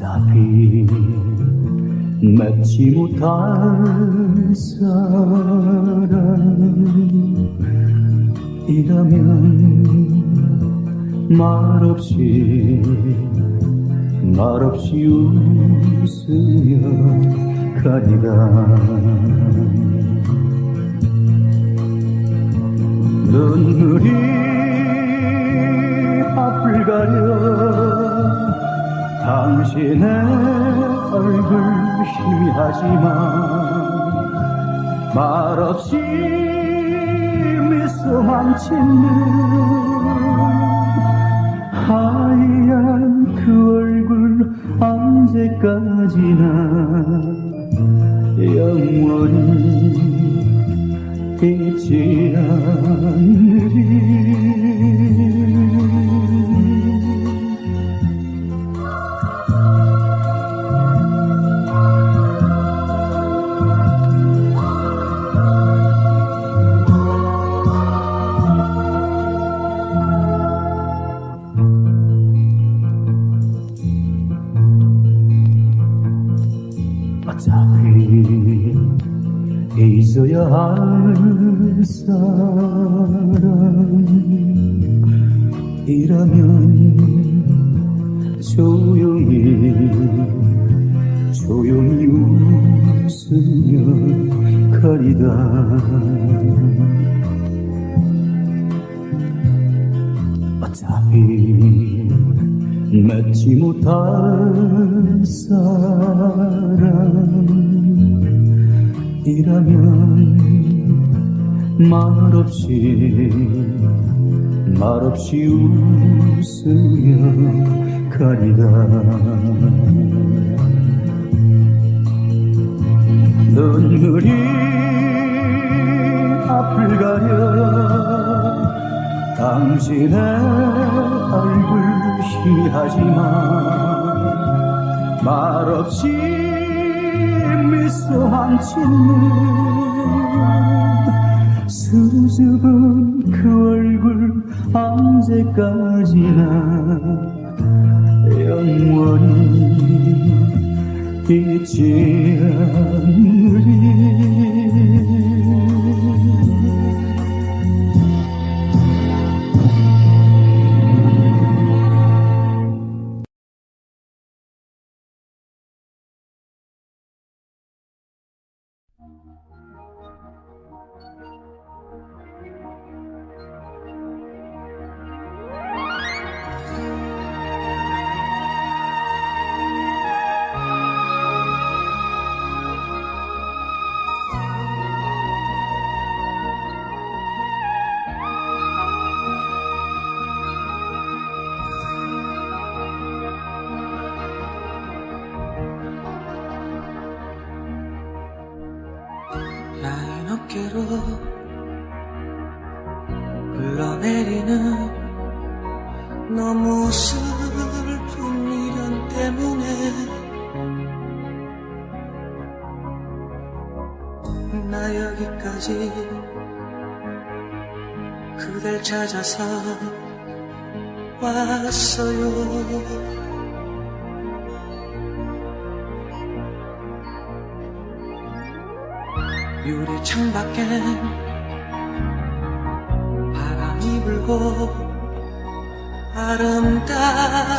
어차피 맺지 못할 사랑이라면 말없이 말없이 웃으며 가리라. 눈물이 앞을 가려 당신의 얼굴 희미하지만 말없이 미소만 짓는 하얀 그 얼굴 언제까지나 영원히 잊지 않으리. 어차피 있어야 할 사람이라면 조용히 조용히 웃으며 가리다. 어차피 맺지 못할 사람이라면 말없이 말없이 웃으며 가리다 눈물이 앞을 가려 당신의 얼굴 희하지만 말없이 미소 한 짓는 수줍은 그 얼굴 언제까지나 영원히 잊지 않으리 어깨로 흘러내리는 너무 슬픈 미련 때문에 나 여기까지 그댈 찾아서 왔어요 창밖엔 바람이 불고 아름다운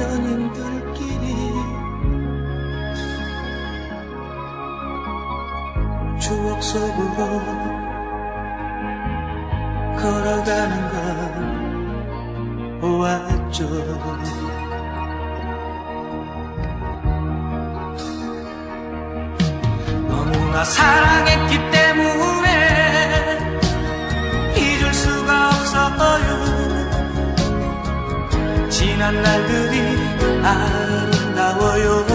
연인들끼리 추억 속으로 걸어가는 걸 보았죠 너무나 사랑했기 때문에 잊을 수가 없어요. 지난 날들이 아름다워요.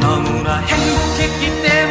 너무나 행복했기 때문에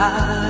아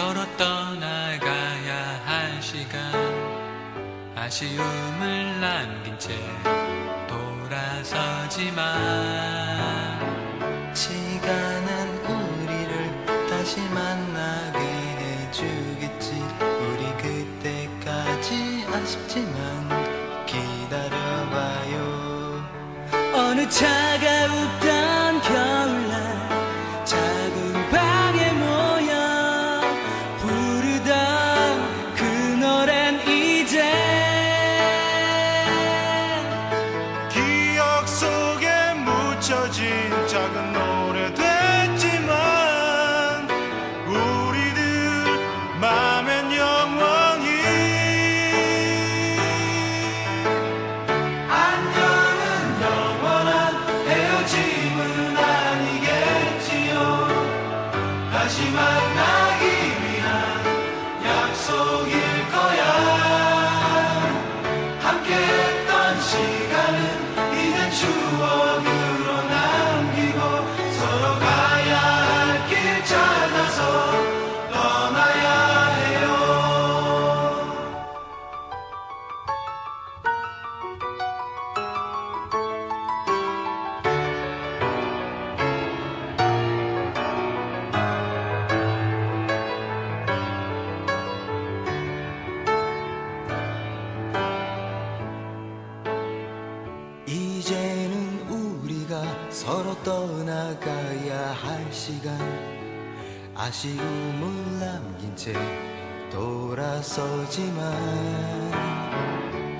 서로 떠나가야 할 시간. 아쉬움을 남긴 채 돌아서지만 시간은 우리를 다시 만나게 해주겠지. 우리 그때까지 아쉽지만 기다려봐요. 어느 차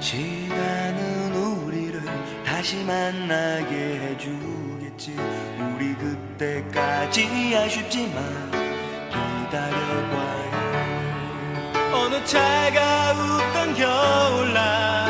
시간은 우리를 다시 만나게 해주겠지. 우리 그때까지 아쉽지만 기다려봐요. 어느 차가웠던 겨울날